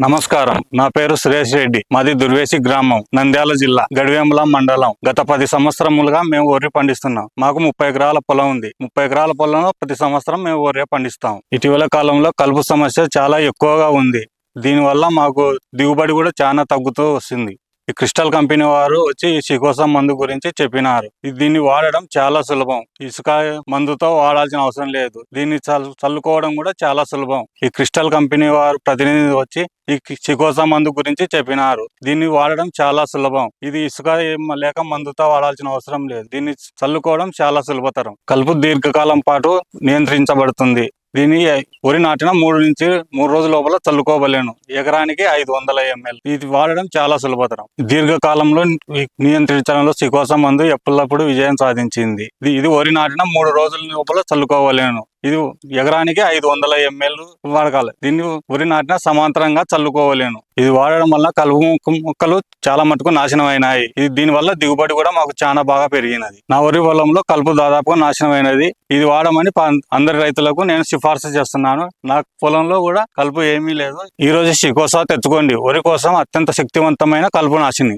నమస్కారం. నా పేరు సురేష్ రెడ్డి. మాది దుర్వేసి గ్రామం నంద్యాల జిల్లా గడివేముల మండలం. గత పది సంవత్సరములుగా మేము వరి పండిస్తున్నాం. మాకు ముప్పై ఎకరాల పొలం ఉంది. ముప్పై ఎకరాల పొలంలో ప్రతి సంవత్సరం మేము వరి పండిస్తాం. ఇటీవల కాలంలో కలుపు సమస్య చాలా ఎక్కువగా ఉంది. దీనివల్ల మాకు దిగుబడి కూడా చాలా తగ్గుతూ వస్తుంది. ఈ క్రిస్టల్ కంపెనీ వారు వచ్చి ఈ సికోసం మందు గురించి చెప్పినారు. దీన్ని వాడడం చాలా సులభం. ఇసుక మందుతో వాడాల్సిన అవసరం లేదు. దీన్ని చల్- చల్లుకోవడం కూడా చాలా సులభం. ఈ క్రిస్టల్ కంపెనీ వారు ప్రతినిధి వచ్చి ఈ సికోసా మందు గురించి చెప్పినారు. దీన్ని వాడడం చాలా సులభం. ఇది ఇసుక లేక మందుతో వాడాల్సిన అవసరం లేదు. దీన్ని చల్లుకోవడం చాలా సులభతరం. కలుపు దీర్ఘకాలం పాటు నియంత్రించబడుతుంది. దీన్ని వరి నాటిన మూడు నుంచి మూడు రోజుల లోపల చల్లుకోవలేను ఎకరానికి ఐదు వందల ఎంఎల్. ఇది వాడడం చాలా సులభతరం. దీర్ఘకాలంలో నియంత్రించడంలో సికోసం మందు ఎప్పటికప్పుడు విజయం సాధించింది. ఇది ఇది వరి నాటిన మూడు రోజుల లోపల చల్లుకోవలేను ఇది ఎకరానికి ఐదు వందల ఎంఎల్ వాడకాలి దీన్ని వరి నాటిన సమాంతరంగా చల్లుకోవలేను. ఇది వాడడం వల్ల కలుపు మొక్కలు చాలా మటుకు నాశనం అయినాయి ఇది దీని వల్ల దిగుబడి కూడా మాకు చాలా బాగా పెరిగినది. నా వరి పొలంలో కలుపు దాదాపుగా నాశనం అయినది ఇది వాడమని అందరి రైతులకు నేను సిఫార్సు చేస్తున్నాను. నా పొలంలో కూడా కలుపు ఏమీ లేదు. ఈ రోజు షికోసా తెచ్చుకోండి. వరి కోసం అత్యంత శక్తివంతమైన కలుపు నాశిని.